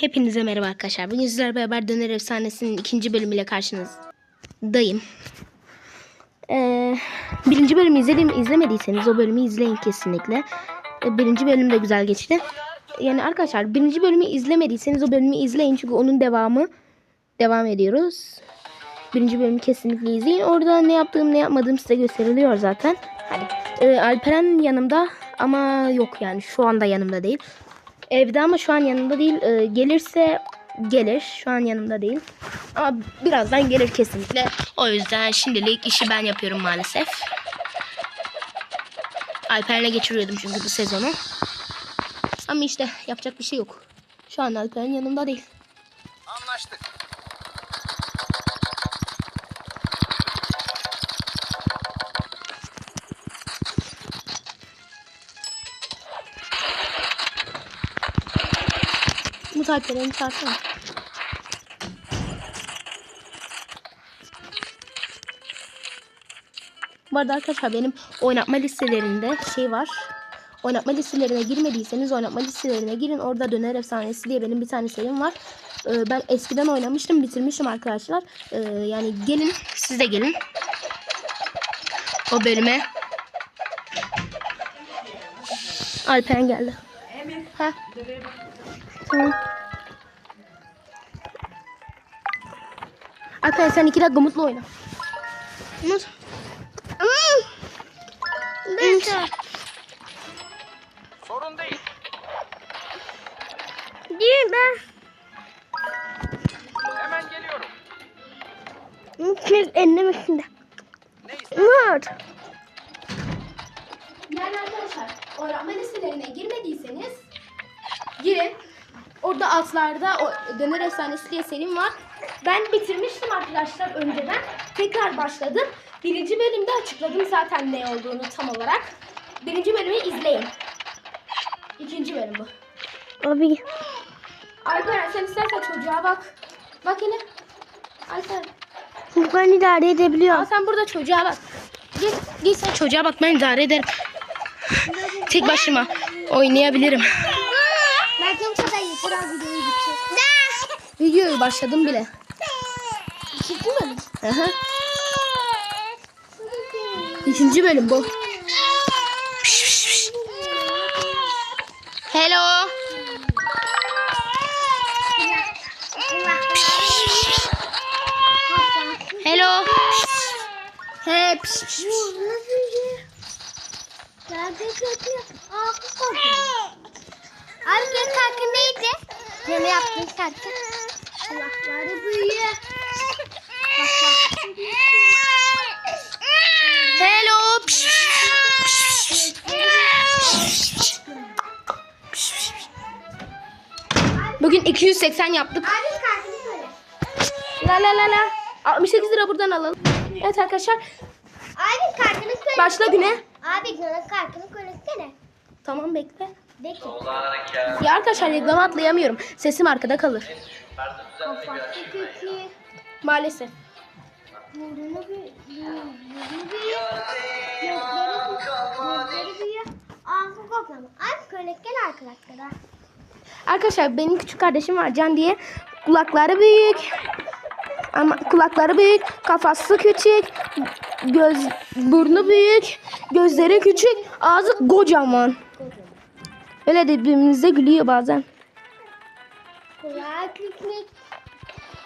Hepinize merhaba arkadaşlar. Bugün sizlerle beraber Döner Efsanesi'nin ikinci bölümüyle karşınızdayım. Ee, birinci bölümü izledim, izlemediyseniz o bölümü izleyin kesinlikle. Ee, birinci bölüm de güzel geçti. Yani arkadaşlar birinci bölümü izlemediyseniz o bölümü izleyin çünkü onun devamı devam ediyoruz. Birinci bölümü kesinlikle izleyin. Orada ne yaptığım ne yapmadığım size gösteriliyor zaten. Hadi. Ee, Alperen yanımda ama yok yani şu anda yanımda değil. Evde ama şu an yanımda değil. Ee, gelirse gelir. Şu an yanımda değil. Ama birazdan gelir kesinlikle. O yüzden şimdilik işi ben yapıyorum maalesef. Alperen'le geçiriyordum çünkü bu sezonu. Ama işte yapacak bir şey yok. Şu an Alperen yanımda değil. Anlaştık. Umut Alperen'i çağırsana. Bu arada arkadaşlar benim oynatma listelerinde şey var. Oynatma listelerine girmediyseniz oynatma listelerine girin. Orada Döner Efsanesi diye benim bir tane serim var. Ee, ben eskiden oynamıştım, bitirmişim arkadaşlar. Ee, yani gelin, siz de gelin. O bölüme. Alperen geldi. Ha. Tamam. Alperen sen iki dakika mutlu oyna. Umut. Umut. Sorun değil. Değil ben. Hemen geliyorum. İçinde. Ne ister? Umut. Yani arkadaşlar oynatma listelerine girmediyseniz girin. Orada altlarda o Döner Efsanesi diye serim var. Ben bitirmiştim arkadaşlar önceden. Tekrar başladım. Birinci bölümde açıkladım zaten ne olduğunu tam olarak. Birinci bölümü izleyin. İkinci bölüm bu. Abi Alperen sen istersen çocuğa bak. Bak yine. Alperen. ben idare Aa, edebiliyorum. sen burada çocuğa bak. Git, git sen çocuğa bak ben idare ederim. Tek başıma oynayabilirim. Belki o kadar abi videoyu bitecek. Videoyu başladım bile. Hı. İkinci bölüm bu. Hello. Hello. He. pş, pş, pş. Bu nasıl bir? Nerede kötü? Aa bu korkuyor. Abi senin şarkın neydi? Ne mi yaptın şarkı? Kulakları büyüyor. Hello. Bugün 280 yaptık. La la la la. 68 lira buradan alalım. Evet arkadaşlar. Abi şarkını söyle. Başla güne. Abi güne şarkını söylesene. Tamam bekle. Ki. Ya arkadaşlar reklamı atlayamıyorum. Sesim arkada kalır. Maalesef. Burnu büyüyor. Gözleri gözleri büyüyor. Ağzı koklama. Abi söylesene arkadaşlara. Arkadaşlar benim küçük kardeşim var Can diye. Kulakları büyük. Ama kulakları büyük, kafası küçük, göz burnu büyük, gözleri küçük, ağzı kocaman. Öyle de birbirimize gülüyor bazen. Kulağı küçük.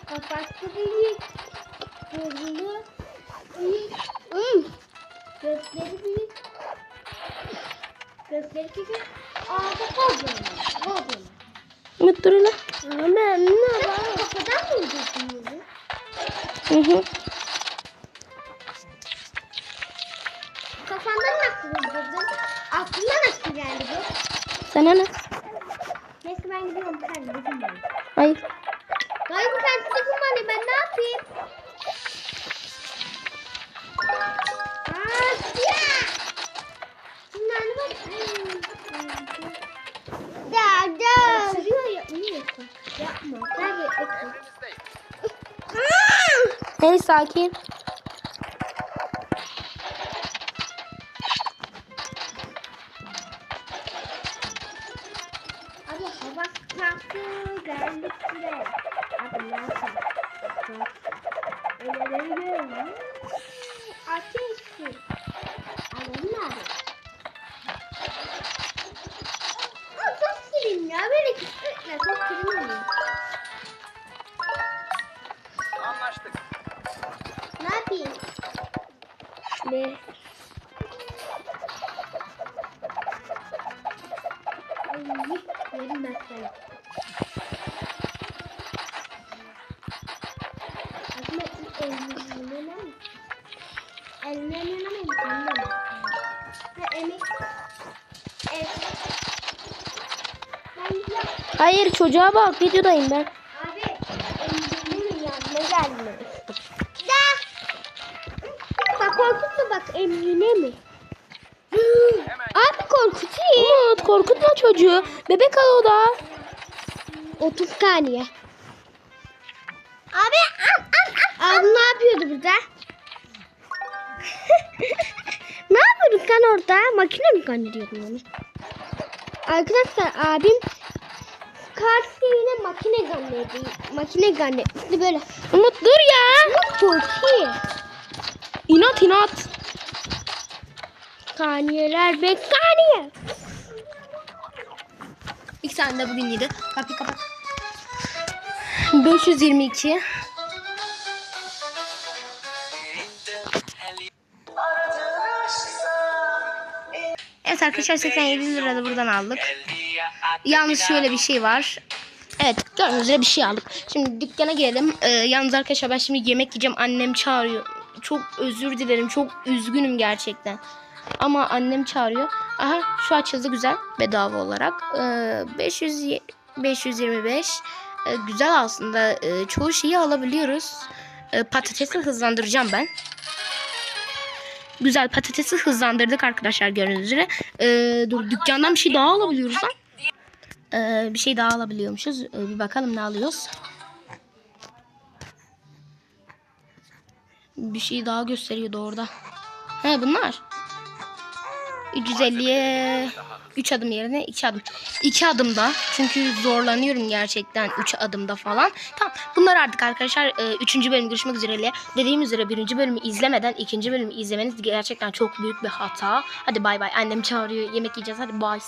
Kafası büyük. Büyük. Hmm. Gözleri büyük. Gözleri küçük. Ağzı kocaman. Kocaman. Mutlu lan. Ama ne var? Kafadan mı yiyeceksin bunu? Hı hı. Kafandan nasıl buldun? Aklına nasıl geldi bu? Sana ne? Neyse ben gidiyorum. Sen gidin ben. Hayır. Hey sakin. Ne? Ay, yerim ben seni. Aslında ellerine mi? Ellerine mi? Ellerine mi? Ha, emek. Evet. Ben gidiyorum. Hayır çocuğa bak videodayım ben. Abi, emzirme mi yanına gelme? Da. Korkutma bak emzirme mi? Abi korkutuyor. Umut korkutma çocuğu. Bebek al o da. 30 saniye. Abi am am am. Abi ne yapıyordu burada? ne yapıyordun sen orada? Makine mi zannediyordun onu? Arkadaşlar abim karşı yine makine zannediyor. Makine zannediyor. Böyle. Umut dur ya. Çok iyi. İnat inat. Saniyeler be saniye. İlk tane de bugün yedi. Kapıyı kapat. 522. Evet arkadaşlar 87 lira da buradan aldık. Yalnız şöyle bir şey var. Evet gördüğünüz üzere bir şey aldık. Şimdi dükkana girelim. Ee, yalnız arkadaşlar ben şimdi yemek yiyeceğim. Annem çağırıyor. Çok özür dilerim. Çok üzgünüm gerçekten. Ama annem çağırıyor. Aha şu açıldı güzel. Bedava olarak. Ee, 500 ye- 525. Ee, güzel aslında. Ee, çoğu şeyi alabiliyoruz. Ee, patatesi hızlandıracağım ben. Güzel patatesi hızlandırdık arkadaşlar gördüğünüz üzere. Ee, dur dükkandan bir şey daha alabiliyoruz lan. Ee, bir şey daha alabiliyormuşuz. Ee, bir bakalım ne alıyoruz. Bir şey daha gösteriyordu orada. He bunlar. 350'ye 3 adım yerine 2 adım. 2 adımda. Çünkü zorlanıyorum gerçekten 3 adımda falan. Tamam. Bunlar artık arkadaşlar 3. bölüm görüşmek üzere. Dediğim üzere 1. bölümü izlemeden 2. bölümü izlemeniz gerçekten çok büyük bir hata. Hadi bay bay. Annem çağırıyor. Yemek yiyeceğiz. Hadi bay.